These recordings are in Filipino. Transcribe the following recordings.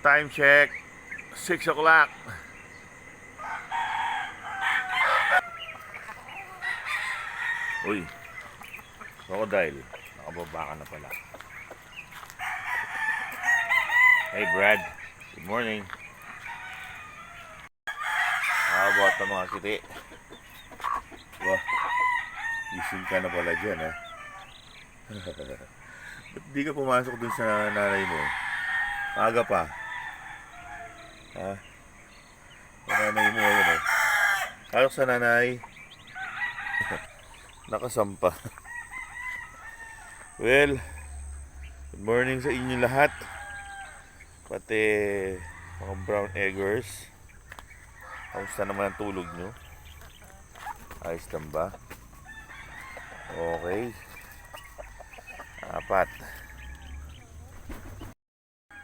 Time check. 6 o'clock. Uy. Crocodile. Nakababa ka na pala. Hey Brad. Good morning. How about the mga kiti? Wah. Gising ka na pala dyan ha. Ba't di ka pumasok dun sa nanay mo? Aga pa. Ha? Sa nanay mo, ayun eh. Pasok sa nanay. Nakasampa. well, good morning sa inyo lahat. Pati mga brown eggers. Kamusta naman ang tulog nyo? Ayos lang ba? Okay. Apat.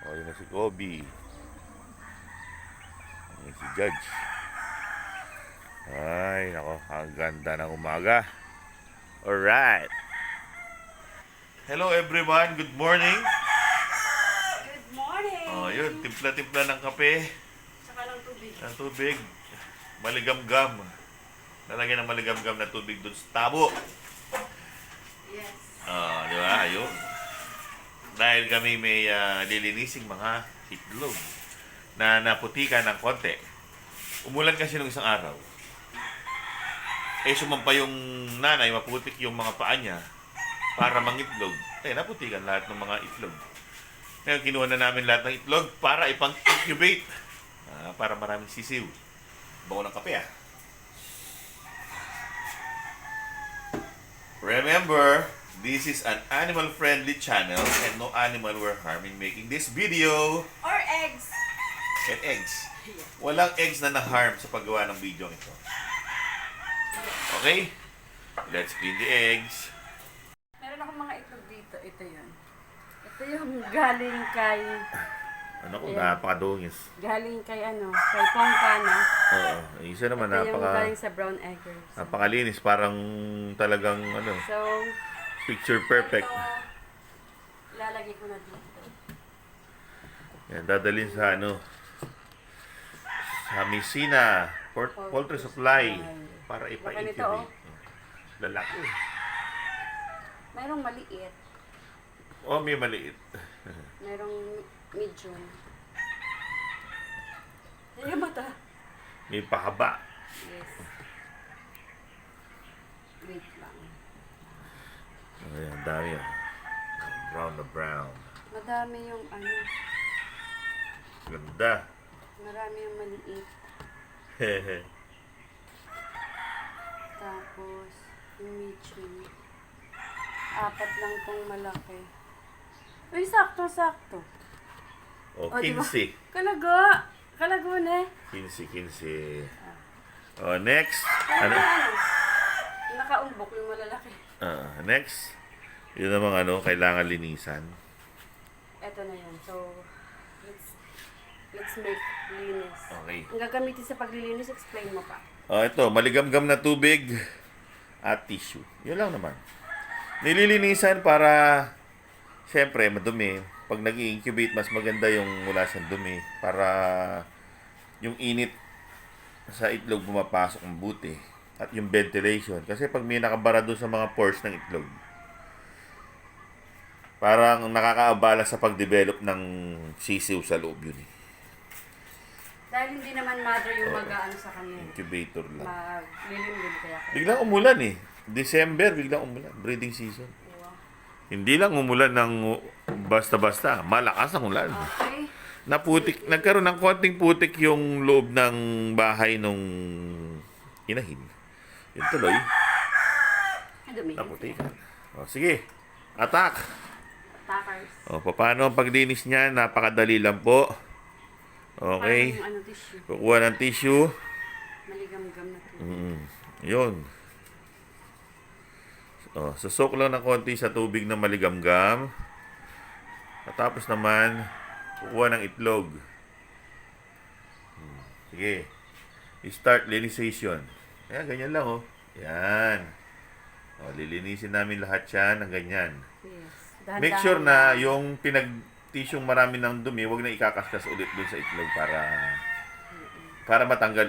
O, yun na si Kobe. Si Judge. Ay, nako. Ang ganda ng umaga. Alright. Hello everyone. Good morning. Good morning! Oh, yun. Timpla-timpla ng kape. Saka ng tubig. Ng tubig. Maligam-gam. Lalagyan ng maligam-gam na tubig dun sa tabo. Yes. Ah, di ba? Ayun. Dahil kami may ah, lilinising mga itlog na naputikan ng konti. Umulan kasi nung isang araw. Eh, sumampa yung nanay, maputik yung mga paa niya para mangitlog. Eh, naputikan lahat ng mga itlog. Ngayon, kinuha na namin lahat ng itlog para ipang-incubate. Ah, para maraming sisiw. Bago ng kape, ah. Remember, this is an animal-friendly channel and no animal were harmed in making this video. Or eggs. And eggs. Walang eggs na na-harm sa paggawa ng video ito. Okay? Let's clean the eggs. Meron akong mga itlog dito. Ito yun. Ito yung galing kay... Ano ko, napakadungis. Galing kay ano, kay Pongkana. Oo. Isa naman, Ito yung napaka, galing sa brown eggers. napakalinis. Parang talagang, ano, So, picture perfect. ito, ilalagay ko na dito. Yan, dadalhin sa, ano, Port, Poultry Supply, para Laki nito, ipa-incubate. Lalaki. Merong maliit. Oh, may maliit. Merong medium. Yung mata. May pakaba. Yes. Wait lang. Ayan, dami yan. Brown na brown. Madami yung ano, Ganda. Marami yung maliit. Tapos, yung medium. Apat lang tong malaki. Uy, sakto-sakto. o, O, diba? 15. Kalago! Kalago na eh. 15, 15. O, next. Ano? Ano? Nakaumbok yung malalaki. Ah, next. Yun namang ano, kailangan linisan. Eto na yun. So, let's make linis. Okay. Ang gagamitin sa paglilinis, explain mo pa. O, ito, maligam-gam na tubig at tissue. Yun lang naman. Nililinisan para, syempre, madumi. Pag nag incubate mas maganda yung wala siyang dumi para yung init sa itlog pumapasok ng buti at yung ventilation. Kasi pag may nakabara doon sa mga pores ng itlog, parang nakakaabala sa pag-develop ng sisiw sa loob yun eh. Dahil hindi naman mother yung Oo. mag-ano sa kanya. Incubator lang. Maglilimlim kaya kayo. Biglang umulan eh. December, biglang umulan. Breeding season. Diba? Hindi lang umulan ng basta-basta. Malakas ang ulan. Okay. Naputik, nagkaroon ng konting putik yung loob ng bahay nung inahin. Yun tuloy, naputikan. O, sige, attack! Attackers. O, paano ang paglinis niya? Napakadali lang po. Okay. Parang ano tissue. Kukuha ng tissue. Maligam-gam na to. Mm, yun. Oh, susok lang ng konti sa tubig na maligamgam. At tapos naman, kukuha ng itlog. Hmm, Sige. I-start linisation. Ayan, ganyan lang oh. Yan. Oh, lilinisin namin lahat yan ng ganyan. Yes. Make sure na yung pinag tissue marami ng dumi, wag na ikakaskas ulit dun sa itlog para para matanggal.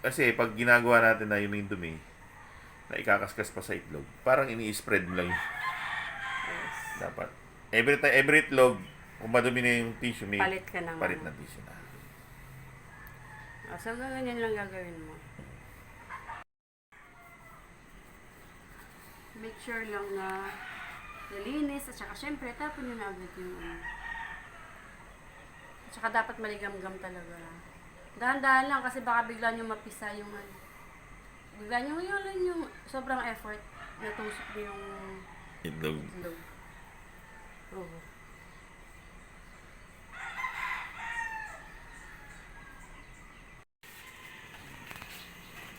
Kasi pag ginagawa natin na yung may dumi, na ikakaskas pa sa itlog, parang ini-spread mo lang yun. Yes. Dapat. Every time, every itlog, kung madumi na yung tissue, may Palit ka ng palit na tissue na. Oh, so, ganyan lang gagawin mo. Make sure lang na nalinis at saka syempre tapon nyo na agad yung ano. At saka dapat maligam-gam talaga. Dahan-dahan lang kasi baka bigla nyo mapisa yung ano. Bigla nyo yun lang yung sobrang effort na tusok nyo yung Itlog. itlog. Oo.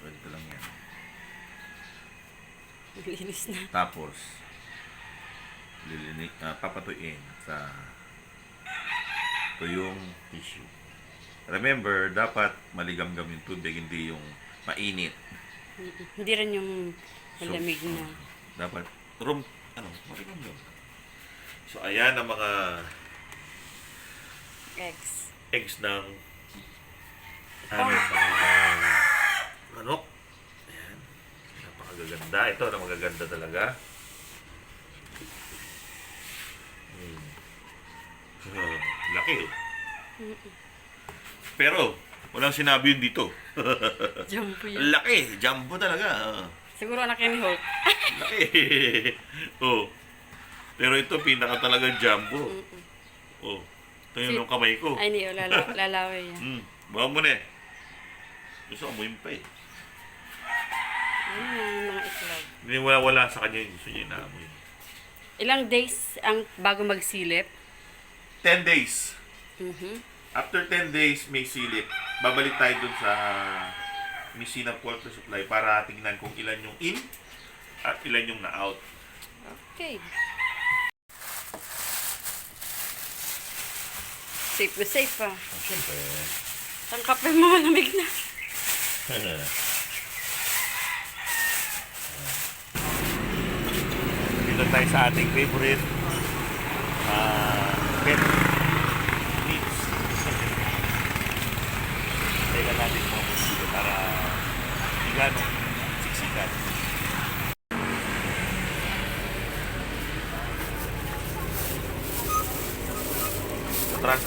Ito lang yan. Linis na. Tapos, lilini, ah, papatuin sa tuyong tissue. Remember, dapat maligam-gam yung tubig, hindi yung mainit. Hindi rin yung malamig So, na. Dapat room, ano, maligam-gam. So, ayan ang mga Eggs. eggs ng aming mga manok. Ayan. Napakagaganda. Ito na magaganda talaga. Ah, laki oh. Pero, walang sinabi yun dito. Jumbo yun. laki. Jumbo talaga. Ah. Siguro anak yan ni Hulk. Laki. oh. Pero ito, pinaka talaga jumbo. Oh. Ito yung kamay ko. Ay, hindi. oh, Lala, lalaway yan. Hmm. Bawa mo na eh. Gusto amoyin pa eh. Ano na yung mga itlog. Hindi wala wala sa kanya yung gusto niya inaamoy. Ilang days ang bago magsilip? 10 days. Mhm. After 10 days, may silip. Babalik tayo dun sa machine of water supply para tingnan kung ilan yung in at ilan yung na-out. Okay. Safe na safe ah. Siyempre. Tangkapin mo, malamig na. Dito tayo sa ating favorite uh, pet meats. Teka natin mga dito para hindi ganong siksikan.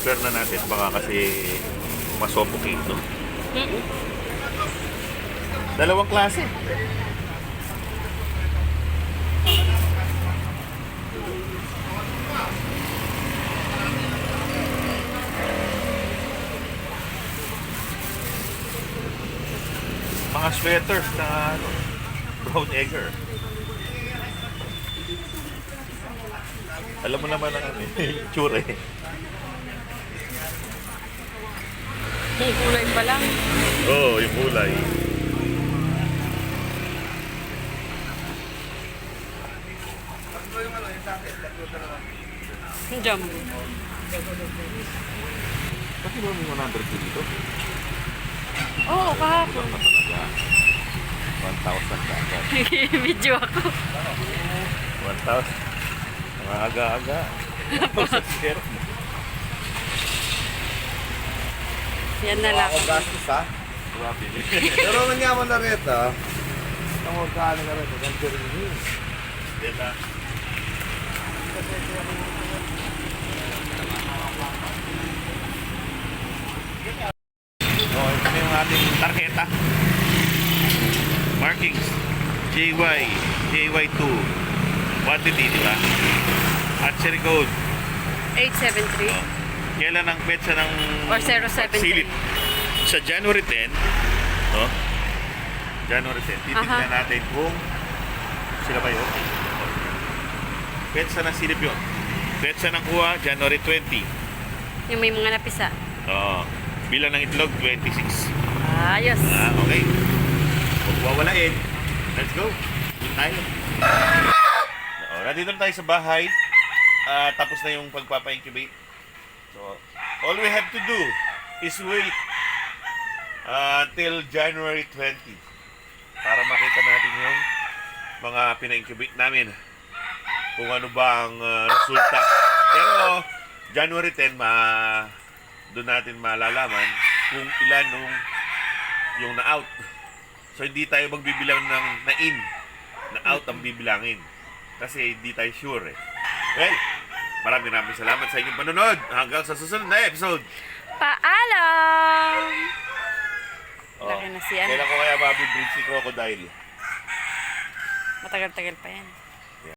Transfer na natin baka kasi masuffocate no? Mm-mm. Dalawang klase. Mga sweaters na ano, brown egger. Alam mo naman ang ano, tsura eh. Yung kulay pa lang. Oo, oh, yung kulay. Jumbo. Bakit mo may 100 dito? Oo, oh, kahapon. Wala talaga. 1,000 dapat. Video ako. 1,000. Mga aga-aga. Sir. Yan na lang. Ako gastos ha. Grabe. Pero nanyaman na rin ito. Ang magkano ka rin. Ganito rin yun. Then, ah, Oh, ito na yung ating tarjeta. Markings. JY, JY2. Quantity, di ba? Hatchery code. 873 Oh. Kailan ang petsa ng or 073. silip? Sa January 10, no? January 10, titignan Aha. natin kung sila ba yun. Petsa ng silip yun. Petsa ng kuha, January 20. Yung may mga napisa. Oo. bilang ng itlog, 26. Ayos. Ah, okay. Huwag wawalain. Let's go. Eat tayo. Oh, nandito na tayo sa bahay. Ah, tapos na yung pagpapa-incubate. So, all we have to do is wait ah, until January 20 para makita natin yung mga pina-incubate namin kung ano ba ang ah, resulta. Pero, January 10, ma doon natin malalaman kung ilan nung yung na-out. So, hindi tayo magbibilang ng na-in. Na-out ang bibilangin. Kasi hindi tayo sure eh. Well, maraming maraming salamat sa inyong panonood. Hanggang sa susunod na episode. Paalam! Oh, Laki na si ano. Kailan ko kaya mabibridge si Crocodile? Matagal-tagal pa yan.